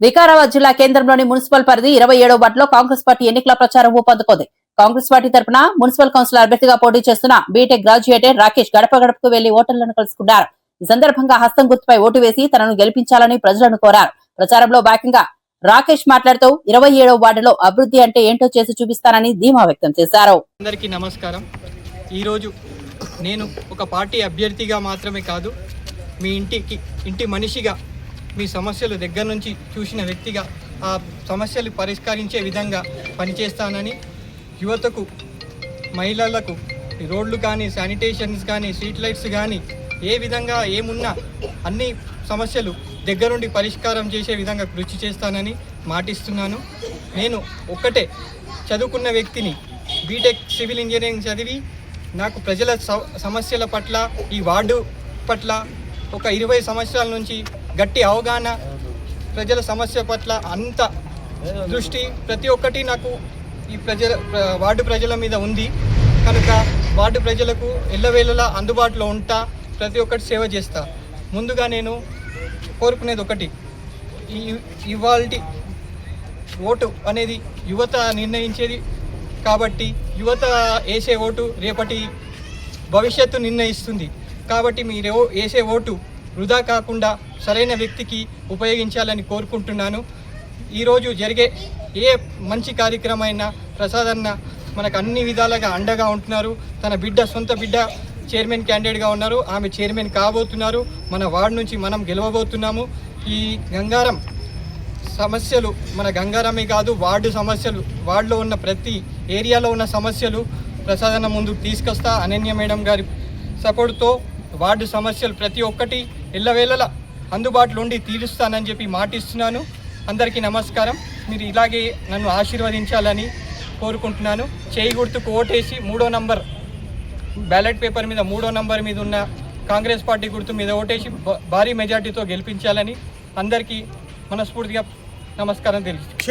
వికారాబాద్ జిల్లా కేంద్రంలోని మున్సిపల్ పరిధి ఇరవై ఏడో వార్డులో కాంగ్రెస్ పార్టీ ఎన్నికల ప్రచారం ఊపందుకుంది. కాంగ్రెస్ పార్టీ తరపున మున్సిపల్ కౌన్సిల్ అభ్యర్థిగా పోటీ చేస్తున్న బీటెక్ గ్రాడ్యుయేటర్ రాకేష్ గడప గడపకు వెళ్ళి ఓటర్లను కలుసుకున్నారు. ఈ సందర్భంగా హస్తం గుర్తుపై ఓటు వేసి తనను గెలిపించాలని ప్రజలను కోరారు. ప్రచారంలో భాగంగా రాకేష్ మాట్లాడుతూ ఇరవై ఏడో వార్డులో అభివృద్ధి అంటే ఏంటో చేసి చూపిస్తానని ధీమా వ్యక్తం చేశారు. అందరికీ నమస్కారం. ఈరోజు నేను ఒక పార్టీ అభ్యర్థిగా మాత్రమే కాదు మీ ఇంటికి ఇంటి మనిషిగా మీ సమస్యలు దగ్గర నుంచి చూసిన వ్యక్తిగా ఆ సమస్యలు పరిష్కరించే విధంగా పనిచేస్తానని యువతకు మహిళలకు రోడ్లు కానీ శానిటేషన్స్ కానీ స్ట్రీట్ లైట్స్ కానీ ఏ విధంగా ఏమున్నా అన్ని సమస్యలు దగ్గరుండి పరిష్కారం చేసే విధంగా కృషి చేస్తానని మాటిస్తున్నాను. నేను ఒక్కటే చదువుకున్న వ్యక్తిని బీటెక్ సివిల్ ఇంజనీరింగ్ చదివి నాకు ప్రజల స- సమస్యల పట్ల ఈ వార్డు పట్ల ఒక ఇరవై సంవత్సరాల నుంచి గట్టి అవగాహన ప్రజల సమస్య పట్ల అంత దృష్టి ప్రతి ఒక్కటి నాకు ఈ ప్రజల వార్డు ప్రజల మీద ఉంది. కనుక వార్డు ప్రజలకు ఎల్లవేళలా అందుబాటులో ఉంటా ప్రతి ఒక్కటి సేవ చేస్తా. ముందుగా నేను కోరుకునేది ఒకటి. ఈ ఇవాళ ఓటు అనేది యువత నిర్ణయించేది కాబట్టి యువత వేసే ఓటు రేపటి భవిష్యత్తు నిర్ణయిస్తుంది. కాబట్టి మీరు ఓ- వేసే ఓటు వృధా కాకుండా సరైన వ్యక్తికి ఉపయోగించాలని కోరుకుంటున్నాను. ఈరోజు జరిగే ఏ మంచి కార్యక్రమైనా ప్రసాదన్న మనకు అన్ని విధాలుగా అండగా ఉంటున్నారు. తన బిడ్డ సొంత బిడ్డ చైర్మన్ క్యాండిడేట్గా ఉన్నారు. ఆమె చైర్మన్ కాబోతున్నారు. మన వార్డు నుంచి మనం గెలవబోతున్నాము. ఈ గంగారం సమస్యలు మన గంగారమే కాదు వార్డు సమస్యలు వార్డులో ఉన్న ప్రతి ఏరియాలో ఉన్న సమస్యలు ప్రసాదన ముందు తీసుకొస్తా. అనన్య మేడం గారి సపోర్ట్తో వార్డు సమస్యలు ప్రతి ఒక్కటి ఎల్లవేళలా అందుబాటులో ఉండి తీరుస్తానని చెప్పి మాటిస్తున్నాను. అందరికీ నమస్కారం. మీరు ఇలాగే నన్ను ఆశీర్వదించాలని కోరుకుంటున్నాను. చేయి గుర్తుకు ఓటేసి మూడో నంబర్ బ్యాలెట్ పేపర్ మీద మూడో నంబర్ మీద ఉన్న కాంగ్రెస్ పార్టీ గుర్తు మీద ఓటేసి భారీ మెజార్టీతో గెలిపించాలని అందరికీ మనస్ఫూర్తిగా నమస్కారం తెలుసు.